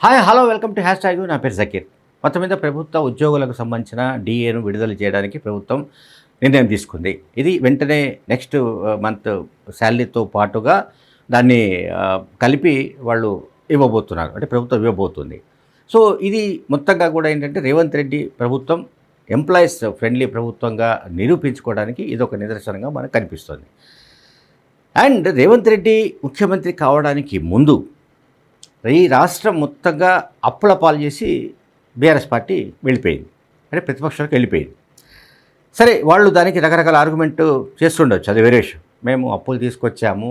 Hi hello welcome to hashtag నా పేరు జకీర్. మొత్తం మీద ప్రభుత్వ ఉద్యోగులకు సంబంధించిన డిఏను విడుదల చేయడానికి ప్రభుత్వం నిర్ణయం తీసుకుంది. ఇది వెంటనే నెక్స్ట్ uh, మంత్ శాలరీతో పాటుగా దాన్ని uh, కలిపి వాళ్ళు ఇవ్వబోతున్నారు. అంటే ప్రభుత్వం ఇవ్వబోతుంది. సో ఇది మొత్తంగా కూడా ఏంటంటే రేవంత్ రెడ్డి ప్రభుత్వం ఎంప్లాయీస్ ఫ్రెండ్లీ ప్రభుత్వంగా నిరూపించుకోవడానికి ఇది ఒక నిదర్శనంగా మనకు కనిపిస్తుంది. అండ్ రేవంత్ రెడ్డి ముఖ్యమంత్రి కావడానికి ముందు ఈ రాష్ట్రం మొత్తంగా అప్పుల పాలు చేసి బీఆర్ఎస్ పార్టీ వెళ్ళిపోయింది. అంటే ప్రతిపక్షాలకు వెళ్ళిపోయింది. సరే వాళ్ళు దానికి రకరకాల ఆర్గ్యుమెంట్ చేస్తుండొచ్చు. అది వేరే విషయం. మేము అప్పులు తీసుకొచ్చాము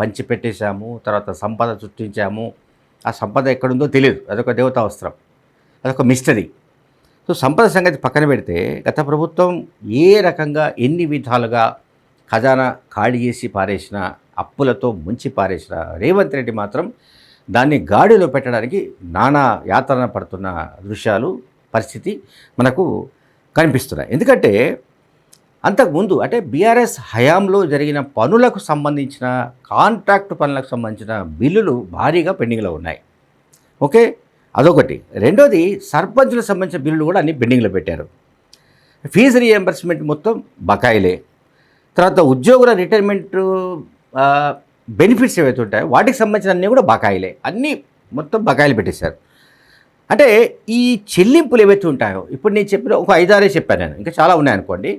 పంచి పెట్టేశాము తర్వాత సంపద సృష్టించాము. ఆ సంపద ఎక్కడుందో తెలియదు. అదొక దేవతావస్త్రం అదొక మిస్టరీ. సో సంపద సంగతి పక్కన పెడితే గత ప్రభుత్వం ఏ రకంగా ఎన్ని విధాలుగా ఖజానా ఖాళీ చేసి పారేసిన అప్పులతో ముంచి పారేసిన రేవంత్ రెడ్డి మాత్రం దాన్ని గాడిలో పెట్టడానికి నానా యాతన పడుతున్న దృశ్యాలు పరిస్థితి మనకు కనిపిస్తున్నాయి. ఎందుకంటే అంతకుముందు అంటే బీఆర్ఎస్ హయాంలో జరిగిన పనులకు సంబంధించిన కాంట్రాక్ట్ పనులకు సంబంధించిన బిల్లులు భారీగా పెండింగ్లో ఉన్నాయి. ఓకే? అదొకటి. రెండోది సర్పంచులకు సంబంధించిన బిల్లులు కూడా అన్ని పెండింగ్లో పెట్టారు. ఫీజు రీఎంబర్స్మెంట్ మొత్తం బకాయిలే. తర్వాత ఉద్యోగుల రిటైర్మెంట్ బెనిఫిట్స్ ఏవైతే ఉంటాయో వాటికి సంబంధించిన అన్నీ కూడా బకాయిలే. అన్నీ మొత్తం బకాయిలు పెట్టేశారు. అంటే ఈ చెల్లింపులు ఏవైతే ఉంటాయో ఇప్పుడు నేను చెప్పిన ఒక ఐదారే చెప్పాను నేను ఇంకా చాలా ఉన్నాయనుకోండి.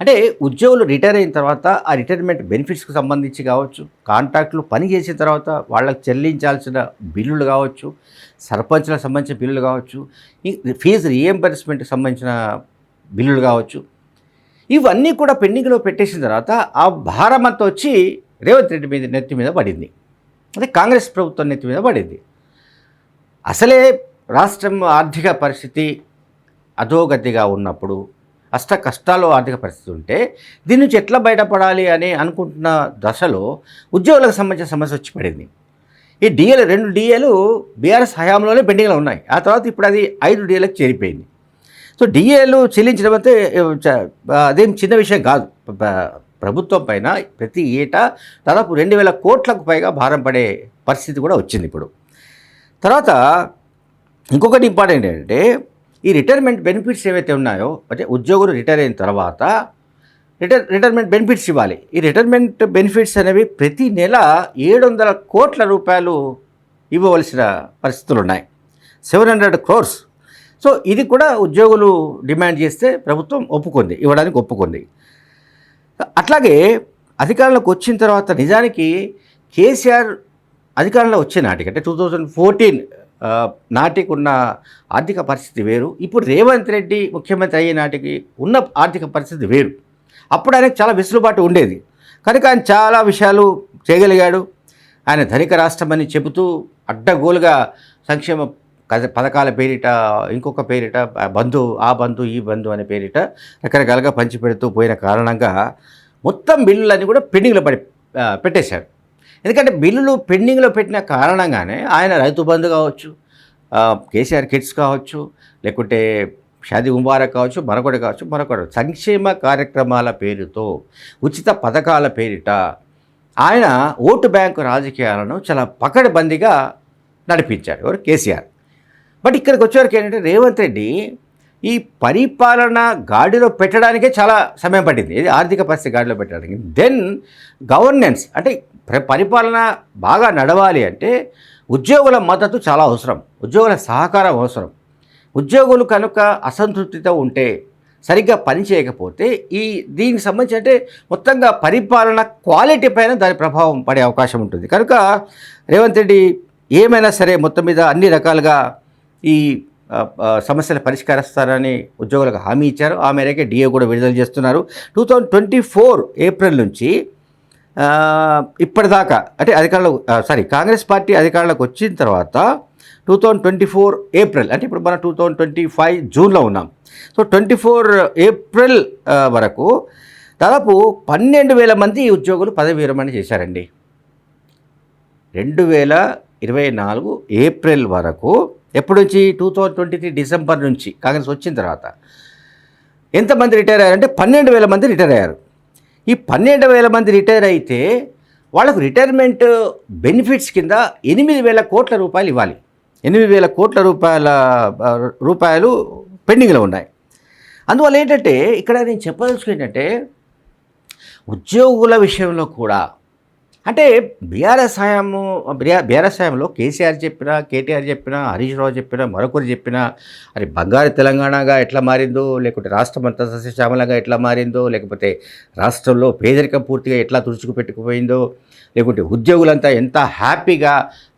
అంటే ఉద్యోగులు రిటైర్ అయిన తర్వాత ఆ రిటైర్మెంట్ బెనిఫిట్స్కి సంబంధించి కావచ్చు కాంట్రాక్టులు పని చేసిన తర్వాత వాళ్ళకి చెల్లించాల్సిన బిల్లులు కావచ్చు సర్పంచ్లకు సంబంధించిన బిల్లులు కావచ్చు ఈ ఫీజు రీఎంబర్స్మెంట్కి సంబంధించిన బిల్లులు కావచ్చు. ఇవన్నీ కూడా పెండింగ్లో పెట్టేసిన తర్వాత ఆ భారం వచ్చి రేవంత్ రెడ్డి మీద నెత్తి మీద పడింది. అదే కాంగ్రెస్ ప్రభుత్వం నెత్తి మీద పడింది. అసలే రాష్ట్రం ఆర్థిక పరిస్థితి అధోగతిగా ఉన్నప్పుడు అష్ట కష్టాలు ఆర్థిక పరిస్థితి ఉంటే దీని నుంచి ఎట్లా బయటపడాలి అని అనుకుంటున్న దశలో ఉద్యోగులకు సంబంధించిన సమస్య వచ్చి పడింది. ఈ డిఏలు రెండు డిఏలు బీఆర్ఎస్ హయాంలోనే పెండింగ్లో ఉన్నాయి. ఆ తర్వాత ఇప్పుడు అది ఐదు డిఏలకు చేరిపోయింది. సో డిఏలు చెల్లించడం అయితే అదేం చిన్న విషయం కాదు. ప్రభుత్వం పైన ప్రతి ఏటా దాదాపు రెండు వేల కోట్లకు పైగా భారం పడే పరిస్థితి కూడా వచ్చింది ఇప్పుడు. తర్వాత ఇంకొకటి ఇంపార్టెంట్ ఏంటంటే ఈ రిటైర్మెంట్ బెనిఫిట్స్ ఏవైతే ఉన్నాయో అంటే ఉద్యోగులు రిటైర్ అయిన తర్వాత రిటైర్ రిటైర్మెంట్ బెనిఫిట్స్ ఇవ్వాలి. ఈ రిటైర్మెంట్ బెనిఫిట్స్ అనేవి ప్రతి నెల ఏడు వందల కోట్ల రూపాయలు ఇవ్వవలసిన పరిస్థితులు ఉన్నాయి. Seven hundred crores. సో ఇది కూడా ఉద్యోగులు డిమాండ్ చేస్తే ప్రభుత్వం ఒప్పుకుంది ఇవ్వడానికి ఒప్పుకుంది. అట్లాగే అధికారంలోకి వచ్చిన తర్వాత నిజానికి కేసీఆర్ అధికారంలో వచ్చే నాటికి అంటే టూ థౌజండ్ ఫోర్టీన్ నాటికి ఉన్న ఆర్థిక పరిస్థితి వేరు. ఇప్పుడు రేవంత్ రెడ్డి ముఖ్యమంత్రి అయ్యే నాటికి ఉన్న ఆర్థిక పరిస్థితి వేరు. అప్పుడు ఆయనకు చాలా వెసులుబాటు ఉండేది. కనుక ఆయన చాలా విషయాలు చేయగలిగాడు. ఆయన ధనిక రాష్ట్రం అని చెబుతూ అడ్డగోలుగా సంక్షేమ కథ- పథకాల పేరిట ఇంకొక పేరిట బంధు ఆ బంధు ఈ బంధు అనే పేరిట రకరకాలుగా పంచిపెడుతూ పోయిన కారణంగా మొత్తం బిల్లులన్నీ కూడా పెండింగ్లో పడి పెట్టేశారు. ఎందుకంటే బిల్లులు పెండింగ్లో పెట్టిన కారణంగానే ఆయన రైతు బంధు కావచ్చు కేసీఆర్ కిట్స్ కావచ్చు లేకుంటే షాది ముబారక్ కావచ్చు మరొకటి కావచ్చు మరొకటి సంక్షేమ కార్యక్రమాల పేరుతో ఉచిత పథకాల పేరిట ఆయన ఓటు బ్యాంకు రాజకీయాలను చాలా పకడ్బందీగా నడిపించాడు ఎవరు? కేసీఆర్. బట్ ఇక్కడికి వచ్చేవరకు ఏంటంటే రేవంత్ రెడ్డి ఈ పరిపాలన గాడిలో పెట్టడానికే చాలా సమయం పట్టింది. ఇది ఆర్థిక పరిస్థితి గాడిలో పెట్టడానికి. దెన్ గవర్నెన్స్ అంటే పరిపాలన బాగా నడవాలి అంటే ఉద్యోగుల మద్దతు చాలా అవసరం. ఉద్యోగుల సహకారం అవసరం. ఉద్యోగులు కనుక అసంతృప్తితో ఉంటే సరిగ్గా పని చేయకపోతే ఈ దీనికి సంబంధించి అంటే మొత్తంగా పరిపాలన క్వాలిటీ పైన దాని ప్రభావం పడే అవకాశం ఉంటుంది. కనుక రేవంత్ రెడ్డి ఏమైనా సరే మొత్తం మీద అన్ని రకాలుగా ఈ సమస్యల సమస్యలు పరిష్కరిస్తారని ఉద్యోగులకు హామీ ఇచ్చారు. ఆ మేరకే డిఏ కూడా విడుదల చేస్తున్నారు. Two thousand twenty four April నుంచి ఇప్పటిదాకా అంటే అధికారులు సారీ కాంగ్రెస్ పార్టీ అధికారులకు వచ్చిన తర్వాత two thousand twenty four April అంటే ఇప్పుడు మనం టూ థౌజండ్ ట్వంటీ ఫైవ్ జూన్లో ఉన్నాం. సో ట్వంటీ ఫోర్ ఏప్రిల్ వరకు దాదాపు పన్నెండు వేల మంది ఉద్యోగులు పదవి విరమణ చేశారండి. రెండు వేల ఇరవై నాలుగు ఏప్రిల్ వరకు ఎప్పటి నుంచి? Two thousand twenty three December నుంచి కాంగ్రెస్ వచ్చిన తర్వాత. ఎంతమంది రిటైర్ అయ్యారంటే పన్నెండు వేల మంది రిటైర్ అయ్యారు. ఈ పన్నెండు వేల మంది రిటైర్ అయితే వాళ్ళకు రిటైర్మెంట్ బెనిఫిట్స్ కింద ఎనిమిది వేల కోట్ల రూపాయలు ఇవ్వాలి. ఎనిమిది వేల కోట్ల రూపాయల రూపాయలు పెండింగ్లో ఉన్నాయి. అందువల్ల ఏంటంటే ఇక్కడ నేను చెప్పదలుచుకుని ఏంటంటే ఉద్యోగుల విషయంలో కూడా అంటే బీఆర్ఎస్ హయాము బీఆర్ఎస్ హయాంలో కేసీఆర్ చెప్పినా కేటీఆర్ చెప్పినా హరీష్ రావు చెప్పినా మరొకరు చెప్పినా అది బంగారు తెలంగాణగా ఎట్లా మారిందో లేకుంటే రాష్ట్రం అంతా సస్యశ్యామలంగా ఎట్లా మారిందో లేకపోతే రాష్ట్రంలో పేదరికం పూర్తిగా ఎట్లా తుడుచుకుపెట్టుకుపోయిందో లేకుంటే ఉద్యోగులంతా ఎంత హ్యాపీగా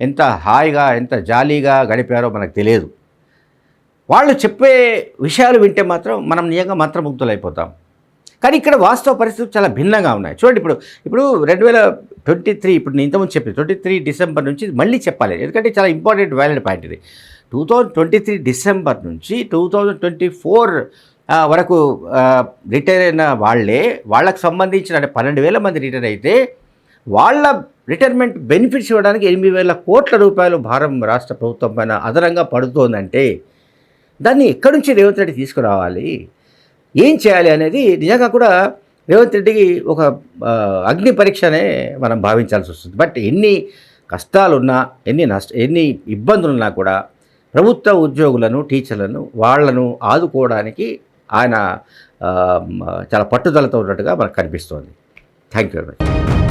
ఎంత హాయిగా ఎంత జాలీగా గడిపారో మనకు తెలియదు. వాళ్ళు చెప్పే విషయాలు వింటే మాత్రం మనం నిజంగా మంత్రముగ్ధులైపోతాం. కానీ ఇక్కడ వాస్తవ పరిస్థితులు చాలా భిన్నంగా ఉన్నాయి. చూడండి ఇప్పుడు ఇప్పుడు రెండు వేల ట్వంటీ త్రీ ఇప్పుడు నేను ఇంతకుముందు చెప్పింది ట్వంటీ త్రీ డిసెంబర్ నుంచి మళ్ళీ చెప్పాలి. ఎందుకంటే చాలా ఇంపార్టెంట్ వ్యాలిడ్ పాయింట్ ఇది. Two thousand twenty three December నుంచి టూ థౌజండ్ ట్వంటీ ఫోర్ వరకు రిటైర్ అయిన వాళ్ళే వాళ్ళకు సంబంధించిన అంటే పన్నెండు వేల మంది రిటైర్ అయితే వాళ్ళ రిటైర్మెంట్ బెనిఫిట్స్ ఇవ్వడానికి ఎనిమిది వేల కోట్ల రూపాయలు భారం రాష్ట్ర ప్రభుత్వం పైన అదనంగా పడుతోందంటే దాన్ని ఎక్కడి నుంచి రేవంత్ రెడ్డి తీసుకురావాలి? ఏం చేయాలి అనేది నిజంగా కూడా రేవంత్ రెడ్డికి ఒక అగ్ని పరీక్షనే మనం భావించాల్సి వస్తుంది. బట్ ఎన్ని కష్టాలున్నా ఎన్ని నష్ట ఎన్ని ఇబ్బందులున్నా కూడా ప్రభుత్వ ఉద్యోగులను టీచర్లను వాళ్ళను ఆదుకోవడానికి ఆయన చాలా పట్టుదలతో ఉన్నట్టుగా మనకు కనిపిస్తోంది. Thank you very much